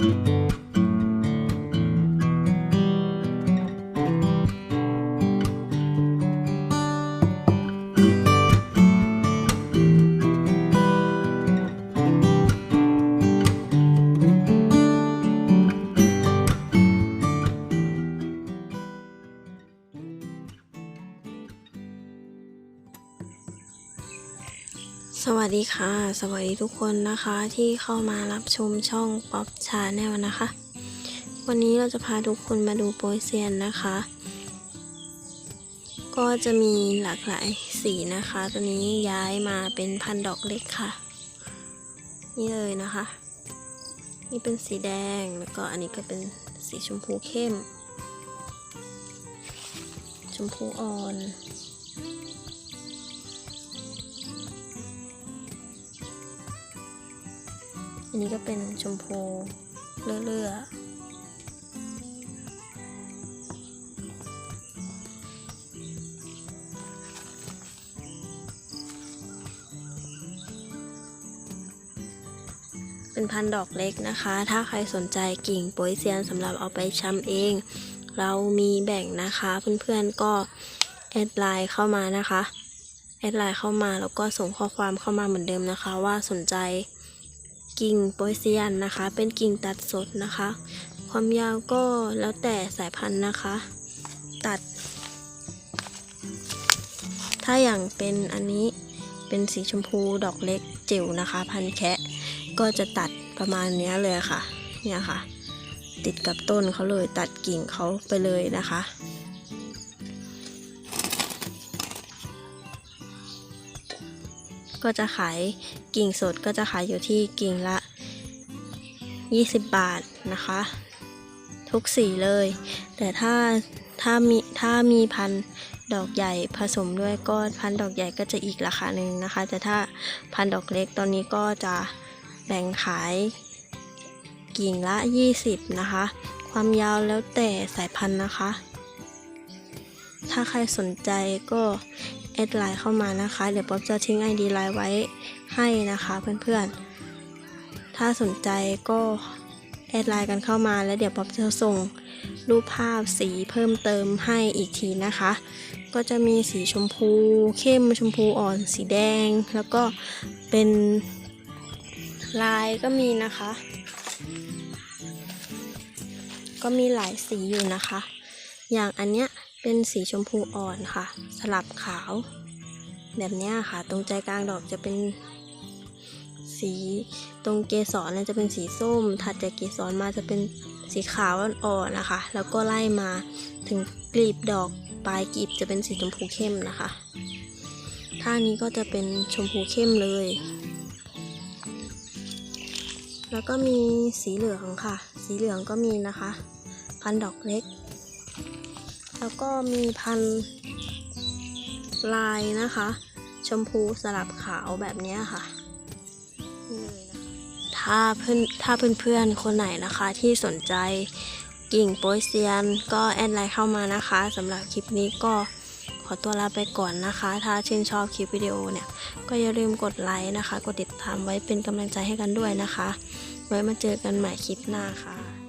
Thank you. สวัสดีค่ะ สวัสดีทุกคนนะคะที่เข้ามารับชมช่องป๊อปชาแนลนะคะ วันนี้เราจะพาทุกคนมาดูโปรเซียนนะคะ ก็จะมีหลากหลายสีนะคะ ตัวนี้ย้ายมาเป็นพันดอกเล็กค่ะ นี่เลยนะคะ นี่เป็นสีแดงแล้วก็อันนี้ก็เป็นสีชมพูเข้ม ชมพูอ่อน อันนี้ก็เป็นชมพูเลื่อๆเป็นพันดอกเล็กนะคะ ถ้าใครสนใจกิ่งโปยเซียนสำหรับเอาไปชำเอง เรามีแบ่งนะคะ เพื่อนๆก็แอดไลน์เข้ามานะคะ แอดไลน์เข้ามาแล้วก็ส่งข้อความเข้ามาเหมือนเดิมนะคะ ว่าสนใจ กิ่งโปยเซียนนะคะ เป็นกิ่งตัดสดนะคะ ความยาวก็แล้วแต่สายพันธุ์นะคะ ตัด ถ้าอย่างเป็นอันนี้เป็นสีชมพูดอกเล็กจิ๋วนะคะ พันแคะก็จะตัดประมาณนี้เลยค่ะ เนี่ยค่ะ ติดกับต้นเขาเลยตัดกิ่งเขาไปเลยนะคะ ก็จะขายกิ่งสดก็จะขายอยู่ที่กิ่งละ 20 บาทนะคะ ทุกสีเลย แต่ถ้าถ้ามีถ้ามีพันดอกใหญ่ผสมด้วยก็พันดอกใหญ่ก็จะอีกราคาหนึ่งนะคะ แต่ถ้าพันดอกเล็กตอนนี้ก็จะแบ่งขายกิ่งละ 20 นะคะ ความยาวแล้วแต่สายพันธุ์นะคะ ถ้าใครสนใจก็ อดไลน์เข้ามานะคะ เดี๋ยวป๊อปจะทิ้ง ID ไลน์ไว้ให้นะคะเพื่อนๆ ถ้าสนใจก็แอดไลน์กันเข้ามาแล้วเดี๋ยวป๊อปจะส่งรูปภาพสีเพิ่มเติมให้อีกทีนะคะ ก็จะมีสีชมพู เข้มชมพูอ่อนสีแดง แล้วก็เป็นลายก็มีนะคะ ก็มีหลายสีอยู่นะคะ อย่างอันเนี้ย เป็นสีชมพูอ่อนค่ะ สลับขาว แบบนี้ค่ะ ตรงใจกลางดอกจะเป็นสีตรงเกสรเนี่ยจะเป็นสีส้ม ถัดจากเกสรมาจะเป็นสีขาวอ่อนๆนะคะ แล้วก็ไล่มาถึงกลีบดอกปลายกลีบจะเป็นสีชมพูเข้มนะคะท่านี้ก็จะเป็นชมพูเข้มเลย แล้วก็มีสีเหลืองค่ะ สีเหลืองก็มีนะคะ พันดอกเล็ก แล้วก็มีพันลายนะคะ ชมพูสลับขาวแบบนี้ค่ะนี่เลยนะถ้าเพื่อนถ้าเพื่อนๆคนไหนนะคะที่สนใจกิ่งโปยเซียนก็แอดไลน์เข้ามานะคะสำหรับคลิปนี้ก็ขอตัวลาไปก่อนนะคะ ถ้าชื่นชอบคลิปวิดีโอเนี่ย ก็อย่าลืมกดไลค์นะคะ กดติดตามไว้เป็นกำลังใจให้กันด้วยนะคะ ไว้มาเจอกันใหม่คลิปหน้าค่ะ